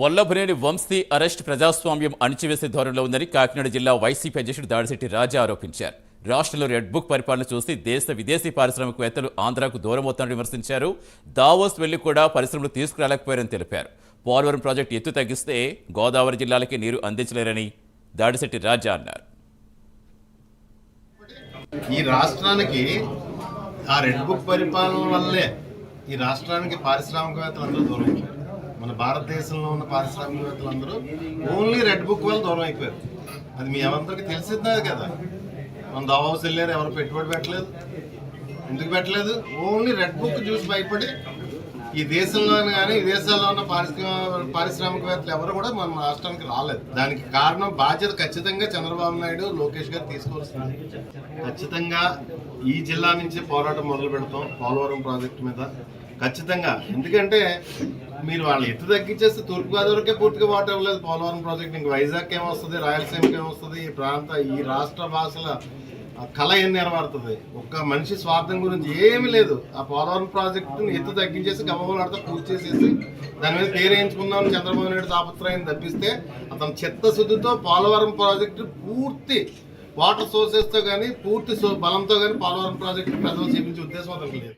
Vallabhaneni Vamsi arrest ప్రజాస్వామ్యం అణిచివేసే ధోరణిలో ఉందని కాకినాడ జిల్లా వైసీపీ అధ్యక్షుడు దాడిశెట్టి రాజా ఆరోపించారు. రాష్ట్రంలో రెడ్ బుక్ పరిపాలన చూసి దేశ విదేశీ పారిశ్రామికవేత్తలు ఆంధ్రాకు దూరం అవుతారని విమర్శించారు. దావోస్ వెళ్ళి కూడా పరిశ్రమలు తీసుకురాలేకపోయారని తెలిపారు. పోలవరం ప్రాజెక్టు ఎత్తు తగ్గిస్తే గోదావరి జిల్లాలకి నీరు అందించలేరని దాడిశెట్టి రాజా అన్నారు. ఈ రాష్ట్రానికి ఆ రెడ్ బుక్ పరిపాలన వల్లే ఈ రాష్ట్రానికి పారిశ్రామికవేత్తలందరూ దూరం మన భారతదేశంలో ఉన్న పారిశ్రామికవేత్తలందరూ ఓన్లీ రెడ్ బుక్ వల్ల దూరం అయిపోయారు. అది మీ ఎవరందరికీ తెలిసిందే కదా. మన దావాస్ వెళ్ళారు ఎవరు పెట్టుబడి పెట్టలేదు. ఎందుకు పెట్టలేదు? ఓన్లీ రెడ్ బుక్ చూసి భయపడి ఈ దేశంలో కానీ విదేశాల్లో ఉన్న పారిశ్రామిక పారిశ్రామికవేత్తలు ఎవరు కూడా మన రాష్ట్రానికి రాలేదు. దానికి కారణం బాధ్యత ఖచ్చితంగా చంద్రబాబు నాయుడు లోకేష్ గారు తీసుకోవాల్సింది. ఖచ్చితంగా ఈ జిల్లా నుంచి పోరాటం మొదలు పెడతాం పోలవరం ప్రాజెక్టు మీద. ఖచ్చితంగా. ఎందుకంటే మీరు వాళ్ళు ఎత్తు తగ్గించేస్తే తూర్పుగోదావరికే పూర్తిగా వాటర్ ఇవ్వలేదు. పోలవరం ప్రాజెక్ట్ ఇంక వైజాగ్ ఏమొస్తుంది రాయలసీమకి ఏమొస్తుంది ఈ ప్రాంత ఈ రాష్ట్ర భాషల ఆ కళ ఏం నెరవేరుతుంది? ఒక్క మనిషి స్వార్థం గురించి ఏమీ లేదు. ఆ పోలవరం ప్రాజెక్టుని ఎత్తు తగ్గించేసి గమలాడితే పూర్తి చేసేసి దాని మీద పేరేయించుకుందామని చంద్రబాబు నాయుడు తాపత్రయం తప్పిస్తే అతను చిత్తశుద్ధితో పోలవరం ప్రాజెక్టు పూర్తి వాటర్ సోర్సెస్తో కానీ పూర్తి బలంతో కానీ పోలవరం ప్రాజెక్టు ప్రజలు చేపించే ఉద్దేశం అతనికి లేదు.